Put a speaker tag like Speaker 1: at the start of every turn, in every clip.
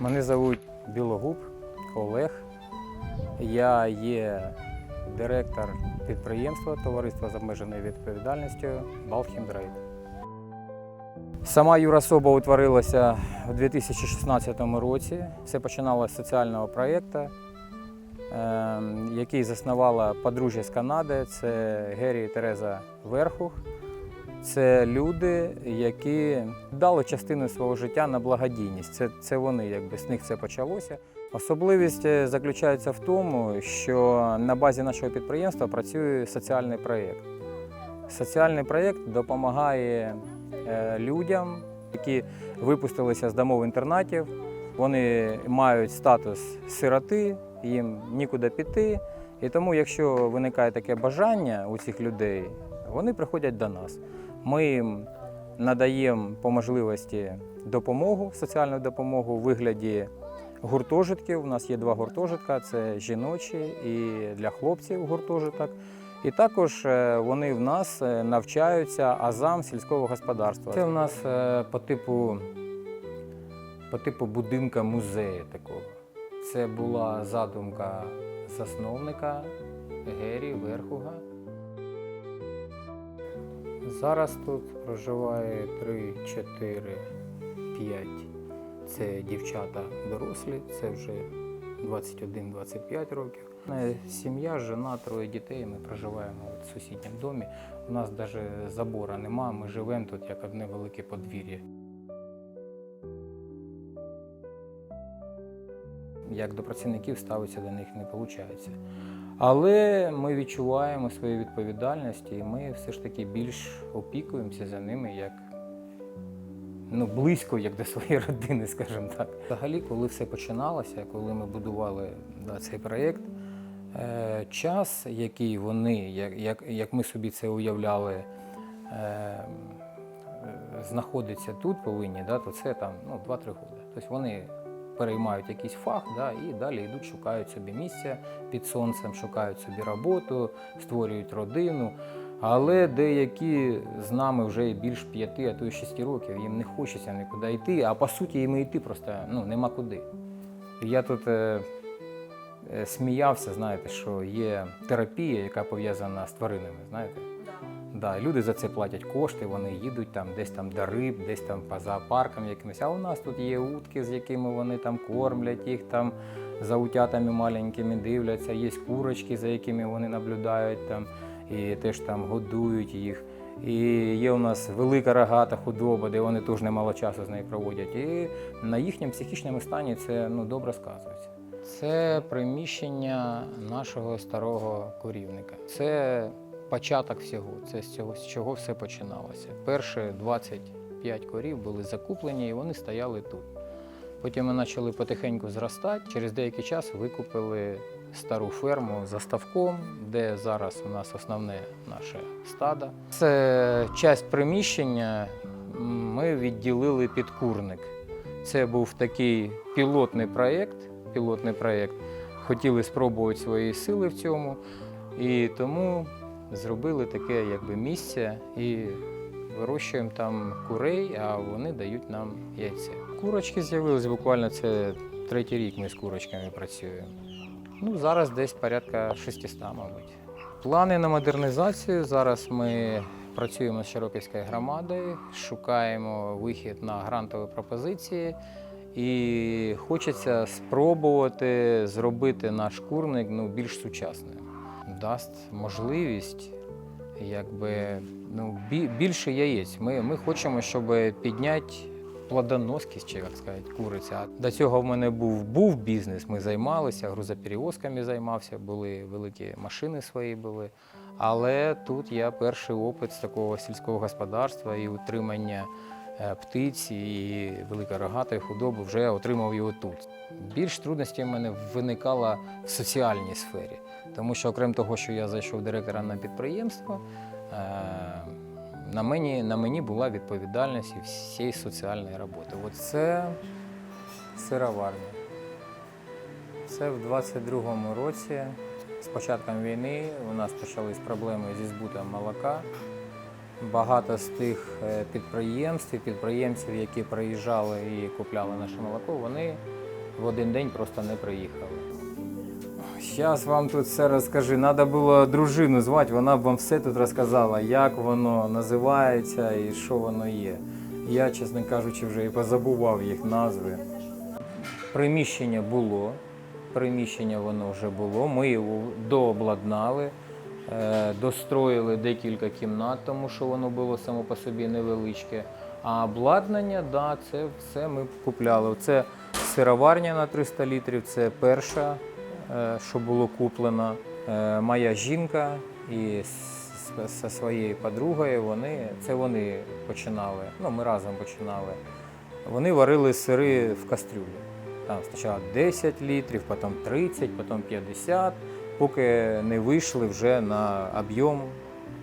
Speaker 1: Мене звуть Білогуб Олег. Я є директор підприємства Товариства з обмеженою відповідальністю Балхімдрейд. Сама юрособа утворилася у 2016 році. Все починалося з соціального проєкту, ем, який заснувала подружжя з Канади. Це Гері Тереза Верхух. Це люди, які дали частину свого життя на благодійність. Це, це вони, якби з них це почалося. Особливість е, заключається в тому, що на базі нашого підприємства працює соціальний проєкт. Соціальний проєкт допомагає е, людям, які випустилися з домов інтернатів. Вони мають статус сироти, їм нікуди піти. І тому, якщо виникає таке бажання у цих людей, вони приходять до нас. Ми їм надаємо по можливості допомогу, соціальну допомогу у вигляді гуртожитків. У нас є два гуртожитка: це жіночий і для хлопців гуртожиток. І також е, вони в нас е, навчаються азам сільського господарства. Це в нас е, по типу, по типу будинка музею такого. Це була задумка засновника Гері Верхуга. Зараз тут проживає 3, 4, 5. Це дівчата дорослі, це вже 21-25 років. Е, Сім'я, жена, троє дітей. Ми проживаємо в сусідньому домі. У нас навіть забора нема, ми живемо тут як одне велике подвір'я. Як до працівників ставитися до них не виходить. Але ми відчуваємо свою відповідальність і ми все ж таки більш опікуємося за ними як ну, близько, як до своєї родини, скажімо так. Взагалі, коли все починалося, коли ми будували да, цей проєкт, е, час, який вони, як, як, як ми собі це уявляли, е, е, знаходиться тут повинні, да, то це там ну, 2-3 роки. Тобто вони переймають якийсь фах да, і далі йдуть, шукають собі місце під сонцем, шукають собі роботу, створюють родину. Але деякі з нами вже більш п'яти, а то й шести років, їм не хочеться нікуди йти, а по суті їм і йти просто ну, нема куди. Я тут е, е, сміявся, знаєте, що є терапія, яка пов'язана з тваринами, знаєте. Да, люди за це платять кошти, вони їдуть там десь там до риб, десь там по зоопаркам якимось. А у нас тут є утки, з якими вони там кормлять, їх там за утятами маленькими дивляться, є курочки, за якими вони наблюдають там і теж там годують їх. І є у нас велика рогата худоба, де вони теж немало часу з нею проводять. І на їхньому психічному стані це ну, добре сказується. Це приміщення нашого старого корівника. Це початок всього. Це з цього з чого все починалося. Перші 25 корів були закуплені і вони стояли тут. Потім ми почали потихеньку зростати. Через деякий час викупили стару ферму за ставком, де зараз у нас основне наше стадо. Це часть приміщення ми відділили під курник. Це був такий пілотний проєкт. Пілотний проєкт. Хотіли спробувати свої сили в цьому. І тому зробили таке якби місце і вирощуємо там курей, а вони дають нам яйця. Курочки з'явились буквально це третій рік ми з курочками працюємо. Ну, зараз десь порядка 600, мабуть. Плани на модернізацію. Зараз ми працюємо з Широківською громадою, шукаємо вихід на грантові пропозиції. І хочеться спробувати зробити наш курник ну, більш сучасним. Дасть можливість якби, ну, більше яєць. Ми, ми хочемо, щоб підняти плодоноскість, чи як сказати, куриця. До цього в мене був, був бізнес, ми займалися, грузоперевозками займався, були великі машини свої були. Але тут я перший опит з такого сільського господарства і утримання птиць і великої рогатої худоби вже отримав його тут. Більш трудностей в мене виникало в соціальній сфері, тому що, окрім того, що я зайшов директором на підприємство, е, на мені, на мені була відповідальність і всієї соціальної роботи. От це сироварня. Це в 22-му році, з початком війни, у нас почались проблеми зі збутом молока. Багато з тих е, підприємств підприємців, які приїжджали і купляли наше молоко, вони в один день просто не приїхали. Зараз вам тут все розкажу. Треба було дружину звати, вона б вам все тут розказала, як воно називається і що воно є. Я, чесно кажучи, вже і позабував їх назви. Приміщення було, приміщення воно вже було. Ми його дообладнали, достроїли декілька кімнат, тому що воно було само по собі невеличке. А обладнання, да, це все ми купляли. Це сироварня на 300 літрів, це перша, е, що було куплено. Е, Моя жінка і зі своєю подругою, вони, це вони починали. Ну, ми разом починали. Вони варили сири в кастрюлі. Там спочатку 10 літрів, потім 30, потім 50, поки не вийшли вже на об'єм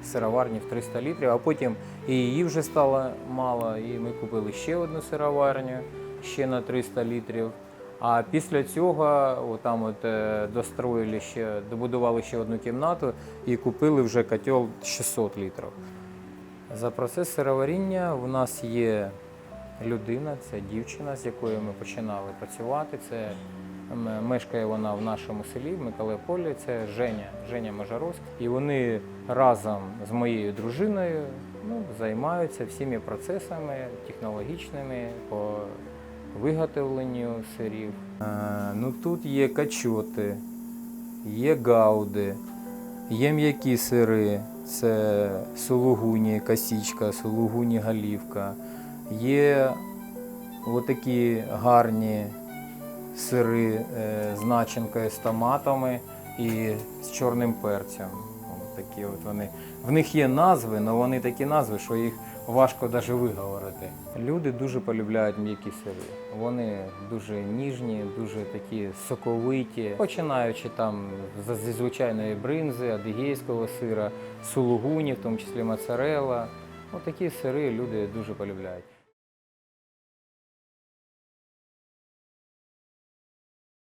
Speaker 1: сироварні в 300 літрів, а потім і її вже стало мало, і ми купили ще одну сироварню, ще на 300 літрів. А після цього там от, е, достроїли ще, добудували ще одну кімнату і купили вже котел 600 літрів. За процес сироваріння у нас є людина, це дівчина, з якою ми починали працювати. Це мешкає вона в нашому селі, в Миколаївполі, це Женя, Женя Мажаровськ. І вони разом з моєю дружиною ну, займаються всіми процесами технологічними по виготовленню сирів. Е, ну, тут є качоти, є гауди, є м'які сири, це сулугуні, косічка, сулугуні голівка. Є отакі гарні сири е, з начинкою, з томатами і з чорним перцем. Такі от вони. В них є назви, але вони такі назви, що їх важко навіть виговорити. Люди дуже полюбляють м'які сири. Вони дуже ніжні, дуже такі соковиті, починаючи там зі звичайної бринзи, адигейського сира, сулугуні, в тому числі моцарелла. Отакі сири люди дуже полюбляють.